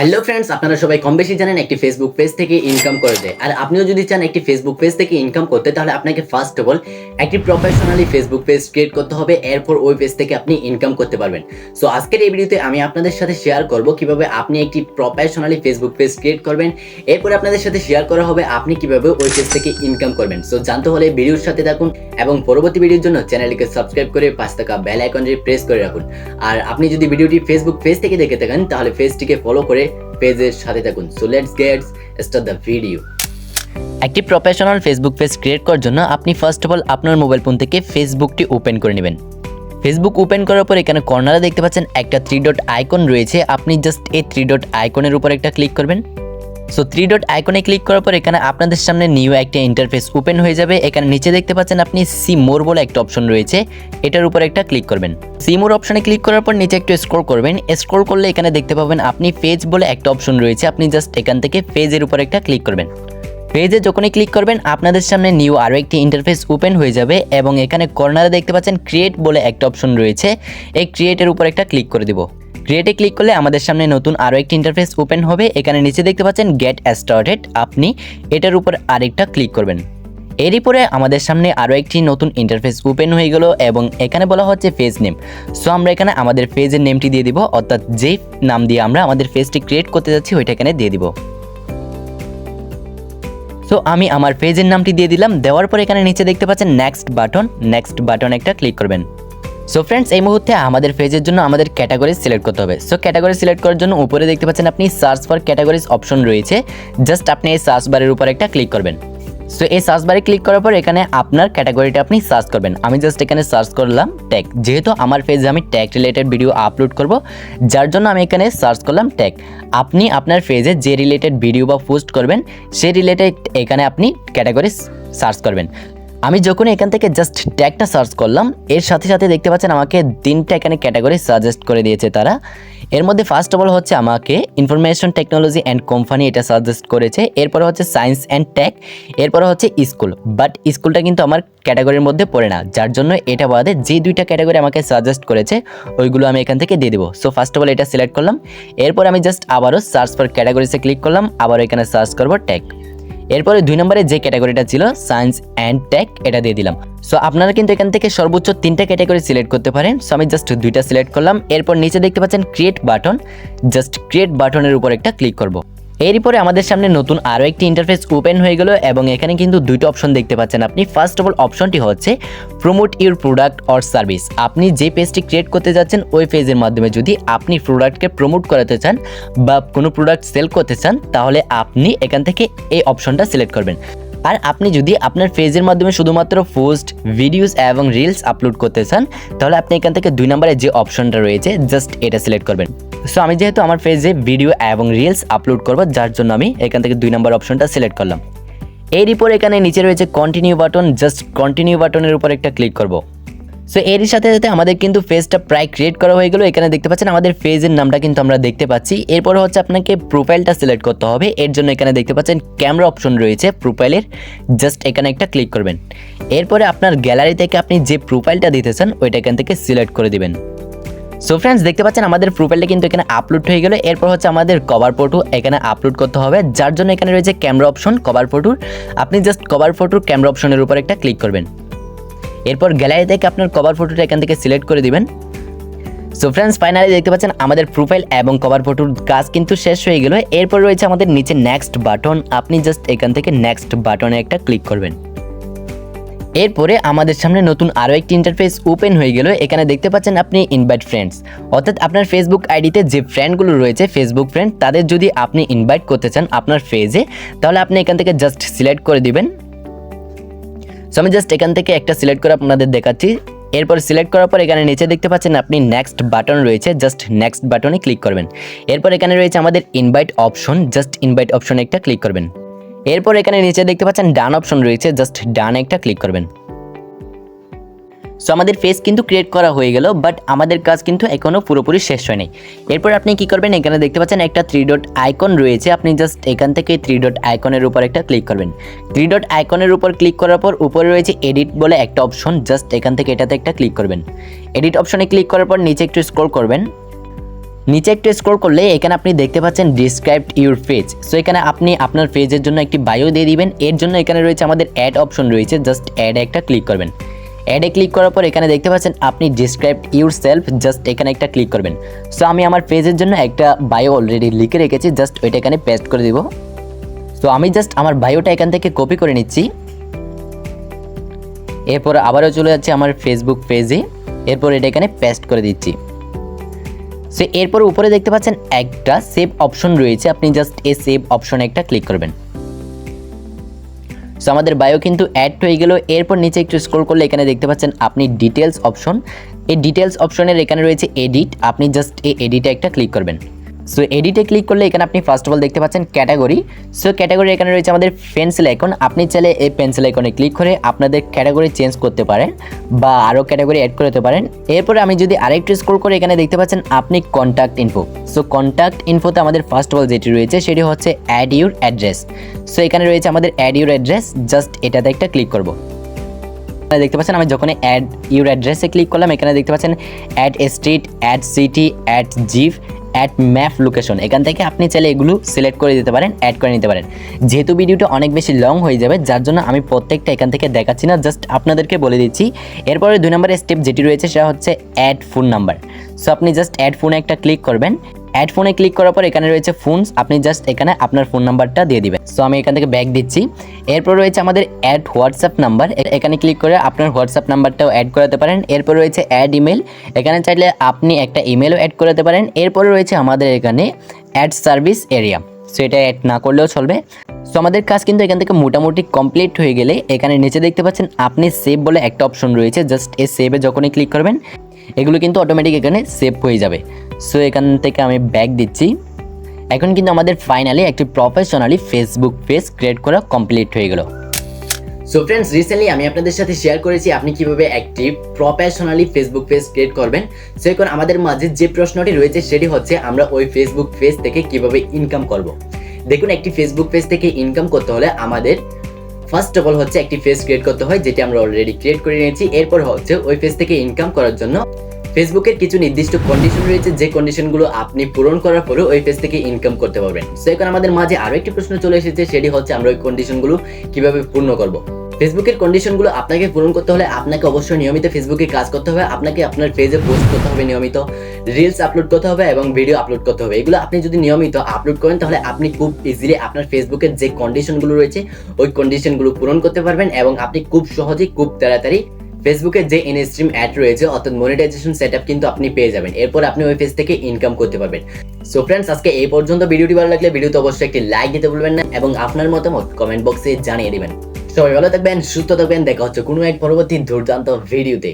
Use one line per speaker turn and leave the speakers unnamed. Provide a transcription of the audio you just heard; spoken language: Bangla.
হ্যালো ফ্রেন্ডস আপনারা সবাই কম বেশি জানেন একটি ফেসবুক পেজ থেকে ইনকাম করে দেয়। আর আপনিও যদি চান একটি ফেসবুক পেজ থেকে ইনকাম করতে, তাহলে আপনাকে ফার্স্ট অফ অল একটি প্রফেশনালি ফেসবুক পেজ ক্রিয়েট করতে হবে। এরপর ওই পেজ থেকে আপনি ইনকাম করতে পারবেন। সো আজকের এই ভিডিওতে আমি আপনাদের সাথে শেয়ার করব কীভাবে আপনি একটি প্রফেশনালি ফেসবুক পেজ ক্রিয়েট করবেন। এরপর আপনাদের সাথে শেয়ার করা হবে আপনি কীভাবে ওই পেজ থেকে ইনকাম করবেন। সো জানতে হলে ভিডিওর সাথে থাকুন এবং পরবর্তী ভিডিওর জন্য চ্যানেলটিকে সাবস্ক্রাইব করে পাঁচ টাকা বেল আইকনটি প্রেস করে রাখুন। আর আপনি যদি ভিডিওটি ফেসবুক পেজ থেকে দেখে থাকেন, তাহলে পেজটিকে ফলো করে পেজের সাথে থাকুন। So let's gets start the video একটি প্রফেশনাল ফেসবুক পেজ ক্রিয়েট করার জন্য আপনি ফার্স্ট অফ অল আপনার মোবাইল ফোন থেকে ফেসবুকটি ওপেন করে নেবেন। ফেসবুক ওপেন করার পর এখানে কর্নারে দেখতে পাচ্ছেন একটা থ্রি ডট আইকন রয়েছে। আপনি জাস্ট এই থ্রি ডট আইকনের উপর একটা ক্লিক করবেন। সো থ্রি ডট আইকনে ক্লিক করার পর এখানে আপনাদের সামনে নিউ একটা ইন্টারফেস ওপেন হয়ে যাবে। এখানে নিচে দেখতে পাচ্ছেন আপনি সি মোর বলে একটা অপশন রয়েছে। এটার উপর একটা ক্লিক করবেন। সি মোর অপশনে ক্লিক করার পর নিচে একটু স্ক্রল করবেন। স্ক্রল করলে এখানে দেখতে পাবেন আপনি পেজ বলে একটা অপশন রয়েছে। আপনি জাস্ট এখান থেকে পেজের উপর একটা ক্লিক করবেন। পেজে যখনই ক্লিক করবেন, আপনাদের সামনে নিউ আরও একটি ইন্টারফেস ওপেন হয়ে যাবে এবং এখানে কর্নারে দেখতে পাচ্ছেন ক্রিয়েট বলে একটা অপশন রয়েছে। এই ক্রিয়েটের উপর একটা ক্লিক করে দিব। ক্রিয়েটে ক্লিক করলে আমাদের সামনে নতুন আরও একটি ইন্টারফেস ওপেন হবে। এখানে নিচে দেখতে পাচ্ছেন গেট স্টার্টেড আপনি এটার উপর আরেকটা ক্লিক করবেন। এরই পরে আমাদের সামনে আরও একটি নতুন ইন্টারফেস ওপেন হয়ে গেল এবং এখানে বলা হচ্ছে পেজ নেম সো আমরা এখানে আমাদের পেজের নেমটি দিয়ে দিব। অর্থাৎ যেই নাম দিয়ে আমরা আমাদের পেজটি ক্রিয়েট করতে যাচ্ছি, ওইটা এখানে দিয়ে দিব। সো আমি আমার পেজের নামটি দিয়ে দিলাম। দেওয়ার পর এখানে নিচে দেখতে পাচ্ছেন নেক্সট বাটন নেক্সট বাটন একটা ক্লিক করবেন। সো ফ্রেন্ডস এই মুহূর্তে আমাদের পেজের জন্য আমাদের ক্যাটাগরি সিলেক্ট করতে হবে। সো ক্যাটাগরি সিলেক্ট করার জন্য উপরে দেখতে পাচ্ছেন আপনি সার্চ ফর ক্যাটাগরিজ অপশন রয়েছে। জাস্ট আপনি এই সার্চ বারের উপর একটা ক্লিক করবেন। সো এই সার্চ বারে ক্লিক করার পর এখানে আপনার ক্যাটাগরিটা আপনি সার্চ করবেন। আমি জাস্ট এখানে সার্চ করলাম ট্যাগ যেহেতু আমার পেজে আমি ট্যাগ রিলেটেড ভিডিও আপলোড করব, যার জন্য আমি এখানে সার্চ করলাম ট্যাগ আপনি আপনার পেজে যে রিলেটেড ভিডিও বা পোস্ট করবেন সে রিলেটেড এখানে আপনি ক্যাটাগরি সার্চ করবেন। আমি যখন এখান থেকে জাস্ট ট্যাগটা সার্চ করলাম, এর সাথে সাথে দেখতে পাচ্ছেন আমাকে তিনটা এখানে ক্যাটাগরি সাজেস্ট করে দিয়েছে তারা। এর মধ্যে ফার্স্ট অফ অল হচ্ছে আমাকে ইনফরমেশন টেকনোলজি অ্যান্ড কোম্পানি এটা সাজেস্ট করেছে, এরপরে হচ্ছে সায়েন্স অ্যান্ড টেক এরপরে হচ্ছে স্কুল বাট স্কুলটা কিন্তু আমার ক্যাটাগরির মধ্যে পড়ে না, যার জন্য এটা বাদে যে দুইটা ক্যাটাগরি আমাকে সাজেস্ট করেছে, ওইগুলো আমি এখান থেকে দিয়ে দেবো। সো ফার্স্ট অফ অল এটা সিলেক্ট করলাম, এরপর আমি জাস্ট আবারও সার্চ ফর ক্যাটাগরিসে ক্লিক করলাম, আবারও এখানে সার্চ করব টেক এরপরে দুই নম্বরে যে ক্যাটাগরিটা ছিল সায়েন্স অ্যান্ড টেক এটা দিয়ে দিলাম। সো আপনারা কিন্তু এখান থেকে সর্বোচ্চ তিনটা ক্যাটাগরি সিলেক্ট করতে পারেন। সো আমি জাস্ট দুইটা সিলেক্ট করলাম। এরপর নিচে দেখতে পাচ্ছেন ক্রিয়েট বাটন জাস্ট ক্রিয়েট বাটনের উপর একটা ক্লিক করব। এরপরে আমাদের সামনে নতুন আরও একটি ইন্টারফেস ওপেন হয়ে গেল এবং এখানে কিন্তু দুইটা অপশন দেখতে পাচ্ছেন আপনি। ফার্স্ট অফ অল অপশনটি হচ্ছে promote your product or service আপনি যে পেজটি ক্রিয়েট করতে যাচ্ছেন, ওই পেজের মাধ্যমে যদি আপনি প্রোডাক্টকে প্রমোট করাতে চান বা কোনো প্রোডাক্ট সেল করতে চান, তাহলে আপনি এখান থেকে এই অপশনটা সিলেক্ট করবেন। আর আপনি যদি আপনার পেজের মাধ্যমে শুধুমাত্র পোস্ট ভিডিওস এবং রিলস আপলোড করতে চান, তাহলে আপনি এখান থেকে দুই নম্বরে যে অপশনটা রয়েছে জাস্ট এটা সিলেক্ট করবেন। সো আমি যেহেতু আমার পেজে ভিডিও এবং রিলস আপলোড করব, যার জন্য আমি এখান থেকে দুই নম্বর অপশনটা সিলেক্ট করলাম। এর পর এখানে নিচে রয়েছে কন্টিনিউ বাটন জাস্ট কন্টিনিউ বাটনের উপর একটা ক্লিক করব। সো এরই সাথে সাথে আমাদের কিন্তু ফেজটা প্রায় ক্রিয়েট করা হয়ে গেল। এখানে দেখতে পাচ্ছেন আমাদের ফেজের নামটা কিন্তু আমরা দেখতে পাচ্ছি। এরপর হচ্ছে আপনাকে প্রোফাইলটা সিলেক্ট করতে হবে। এর জন্য এখানে দেখতে পাচ্ছেন ক্যামেরা অপশন রয়েছে প্রোফাইলের জাস্ট এখানে একটা ক্লিক করবেন। এরপরে আপনার গ্যালারি থেকে আপনি যে প্রোফাইলটা দিতে চান ওইটা এখান থেকে সিলেক্ট করে দিবেন। সো ফ্রেন্ডস দেখতে পাচ্ছেন আমাদের প্রোফাইলটা কিন্তু এখানে আপলোড হয়ে গেল। এরপর হচ্ছে আমাদের কভার ফটো এখানে আপলোড করতে হবে। যার জন্য এখানে রয়েছে ক্যামেরা অপশন কভার ফটোর আপনি জাস্ট কভার ফটোর ক্যামেরা অপশনের উপর একটা ক্লিক করবেন। এরপর গ্যালারি থেকে আপনার কভার ফটোটা এখান থেকে সিলেক্ট করে দিবেন। সো ফ্রেন্ডস ফাইনালি দেখতে পাচ্ছেন আমাদের প্রোফাইল এবং কভার ফটোর কাজ কিন্তু শেষ হয়ে গেল। এরপর রয়েছে আমাদের নিচে নেক্সট বাটন আপনি জাস্ট এখান থেকে নেক্সট বাটনে একটা ক্লিক করবেন। এরপরে আমাদের সামনে নতুন আরও একটি ইন্টারফেস ওপেন হয়ে গেল। এখানে দেখতে পাচ্ছেন আপনি ইনভাইট ফ্রেন্ডস অর্থাৎ আপনার ফেসবুক আইডিতে যে ফ্রেন্ডগুলো রয়েছে ফেসবুক ফ্রেন্ড তাদের যদি আপনি ইনভাইট করতে চান আপনার পেজে তাহলে আপনি এখান থেকে জাস্ট সিলেক্ট করে দিবেন। সো আমি জাস্ট এখান থেকে একটা সিলেক্ট করে আপনাদের দেখাচ্ছি। এরপর সিলেক্ট করার পর এখানে নিচে দেখতে পাচ্ছেন আপনি নেক্সট বাটন রয়েছে জাস্ট নেক্সট বাটনে ক্লিক করবেন। এরপর এখানে রয়েছে আমাদের ইনভাইট অপশন জাস্ট ইনভাইট অপশনে একটা ক্লিক করবেন। এরপর এখানে নিচে দেখতে পাচ্ছেন ডান অপশন রয়েছে জাস্ট ডান একটা ক্লিক করবেন। সো আমাদের ফেস কিন্তু ক্রিয়েট করা হয়ে গেল বাট আমাদের কাজ কিন্তু এখনও পুরোপুরি শেষ হয়নি। এরপর আপনি কি করবেন? এখানে দেখতে পাচ্ছেন একটা থ্রি ডট আইকন রয়েছে। আপনি জাস্ট এখান থেকে থ্রি ডট আইকনের উপর একটা ক্লিক করবেন। থ্রি ডট আইকনের উপর ক্লিক করার পর উপরে রয়েছে এডিট বলে একটা অপশন জাস্ট এখান থেকে এটাতে একটা ক্লিক করবেন। এডিট অপশনে ক্লিক করার পর নিচে একটু স্ক্রল করবেন। নিচে একটু স্ক্রল করলে এখানে আপনি দেখতে পাচ্ছেন ডিসক্রাইবড ইউর পেজ সো এখানে আপনি আপনার পেজের জন্য একটি বায়ো দিয়ে দিবেন। এর জন্য এখানে রয়েছে আমাদের অ্যাড অপশন রয়েছে। জাস্ট অ্যাড একটা ক্লিক করবেন। অ্যাডে ক্লিক করার পর এখানে দেখতে পাচ্ছেন আপনি ডিসক্রাইবড ইউর সেলফ জাস্ট এখানে একটা ক্লিক করবেন। সো আমি আমার পেজের জন্য একটা বায়ো অলরেডি লিখে রেখেছি জাস্ট ওইটা এখানে পেস্ট করে দিব। সো আমি জাস্ট আমার বায়োটা এখান থেকে কপি করে নিচ্ছি। এরপর আবারও চলে যাচ্ছে আমার ফেসবুক পেজে এরপর এটা এখানে পেস্ট করে দিচ্ছি। সো এরপর উপরে দেখতে পাচ্ছেন একটা সেভ অপশন রয়েছে, আপনি জাস্ট এই সেভ অপশনে একটা ক্লিক করবেন। সো আমাদের বায়ো কিন্তু অ্যাড হয়ে গেল। এরপর নিচে একটু স্ক্রোল করলে এখানে দেখতে পাচ্ছেন আপনি ডিটেলস অপশন এই ডিটেলস অপশনের এখানে রয়েছে এডিট আপনি জাস্ট এই এডিটে একটা ক্লিক করবেন। সো এডিটে ক্লিক করলে এখানে আপনি ফার্স্ট অফ অল দেখতে পাচ্ছেন ক্যাটাগরি সো ক্যাটাগরি এখানে রয়েছে আমাদের পেন্সিল আইকন আপনি চাইলে এই পেন্সিল আইকনে ক্লিক করে আপনাদের ক্যাটাগরি চেঞ্জ করতে পারেন বা আরও ক্যাটাগরি অ্যাড করতে পারেন। এরপরে আমি যদি আরেকটু স্ক্রল করে এখানে দেখতে পাচ্ছেন আপনি কন্ট্যাক্ট ইনফো সো কন্ট্যাক্ট ইনফোতে আমাদের ফার্স্ট অফ অল যেটি রয়েছে সেটি হচ্ছে অ্যাড ইউর অ্যাড্রেস সো এখানে রয়েছে আমাদের অ্যাড ইউর অ্যাড্রেস জাস্ট এটাতে একটা ক্লিক করব। দেখতে পাচ্ছেন আমি যখন অ্যাড ইউর অ্যাড্রেসে ক্লিক করলাম, এখানে দেখতে পাচ্ছেন add street add city add zip add map location এখান থেকে আপনি চাইলে এগুলো সিলেক্ট করে দিতে পারেন অ্যাড করে নিতে পারেন। যেহেতু ভিডিওটা অনেক বেশি লং হয়ে যাবে, যার জন্য আমি প্রত্যেকটা এখান থেকে দেখাচ্ছি না জাস্ট আপনাদেরকে বলে দিচ্ছি। এরপরে দুই নম্বরের স্টেপ যেটি রয়েছে, সেটা হচ্ছে অ্যাড ফোন নাম্বার সো আপনি জাস্ট অ্যাড ফোনে একটা ক্লিক করবেন। অ্যাড ফোনে ক্লিক করার পর এখানে রয়েছে ফোনস আপনি জাস্ট এখানে আপনার ফোন নাম্বারটা দিয়ে দিবেন। সো আমি এখান থেকে ব্যাক দিচ্ছি। এরপর রয়েছে আমাদের অ্যাড হোয়াটসঅ্যাপ নাম্বার এখানে ক্লিক করে আপনার হোয়াটসঅ্যাপ নাম্বারটাও অ্যাড করাতে পারেন। এরপর রয়েছে অ্যাড ইমেল এখানে চাইলে আপনি একটা ইমেলও অ্যাড করাতে পারেন। এরপরে রয়েছে আমাদের এখানে অ্যাড সার্ভিস এরিয়া সো এটা অ্যাড না করলেও চলবে। সো আমাদের কাজ কিন্তু এখান থেকে মোটামুটি কমপ্লিট হয়ে গেলে এখানে নিচে দেখতে পাচ্ছেন আপনি সেভ বলে একটা অপশন রয়েছে। জাস্ট এই সেভে যখনই ক্লিক করবেন, এগুলো কিন্তু অটোমেটিক এখানে সেভ হয়ে যাবে। সো এখান থেকে আমি ব্যাক দিচ্ছি। এখন কিন্তু আমাদের ফাইনালি একটি প্রফেশনালি ফেসবুক পেজ ক্রিয়েট করা কমপ্লিট হয়ে গেল। সো ফ্রেন্ডস রিসেন্টলি আমি আপনাদের সাথে শেয়ার করেছি আপনি কীভাবে একটি প্রফেশনালি ফেসবুক পেজ ক্রিয়েট করবেন। সো এখন আমাদের মাঝে যে প্রশ্নটি রয়েছে সেটি হচ্ছে আমরা ওই ফেসবুক পেজ থেকে কীভাবে ইনকাম করব। দেখুন, একটি ফেসবুক পেজ থেকে ইনকাম করতে হলে আমাদের ফার্স্ট অফ অল হচ্ছে একটি পেজ ক্রিয়েট করতে হয়, যেটি আমরা অলরেডি ক্রিয়েট করে নিয়েছি। এরপর হচ্ছে ওই পেজ থেকে ইনকাম করার জন্য ফেসবুকের কিছু নির্দিষ্ট কন্ডিশন রয়েছে, যে কন্ডিশনগুলো আপনি পূরণ করার পরে ওই পেজ থেকে ইনকাম করতে পারবেন। সো এখন আমাদের মাঝে আরও একটি প্রশ্ন চলে এসেছে, সেটি হচ্ছে আমরা ওই কন্ডিশনগুলো কীভাবে পূর্ণ করব। ফেসবুকের কন্ডিশনগুলো আপনাকে পূরণ করতে হলে আপনাকে অবশ্যই নিয়মিত ফেসবুকে কাজ করতে হবে, আপনাকে আপনার পেজে পোস্ট করতে হবে নিয়মিত রিলস আপলোড করতে হবে এবং ভিডিও আপলোড করতে হবে। এগুলো আপনি যদি নিয়মিত আপলোড করেন, তাহলে আপনি খুব ইজিলি আপনার ফেসবুকের যে কন্ডিশনগুলো রয়েছে, ওই কন্ডিশনগুলো পূরণ করতে পারবেন এবং আপনি খুব সহজেই, খুব তাড়াতাড়ি ফেসবুকে যে ইনস্ট্রিম অ্যাড রয়েছে, অর্থাৎ মনিটাইজেশন সেট কিন্তু আপনি পেয়ে যাবেন। এরপর আপনি ওই ফেস থেকে ইনকাম করতে পারবেন। সো ফ্রেন্ডস আজকে এই পর্যন্ত ভিডিওটি ভালো লাগলে ভিডিওতে অবশ্যই একটি লাইক দিতে ভুলবেন না এবং আপনার মতামত কমেন্ট বক্সে জানিয়ে দেবেন। সবাই ভালো থাকবেন, সুস্থ থাকবেন, দেখা হচ্ছে কোনো এক পরবর্তী দুর্দান্ত ভিডিওতে।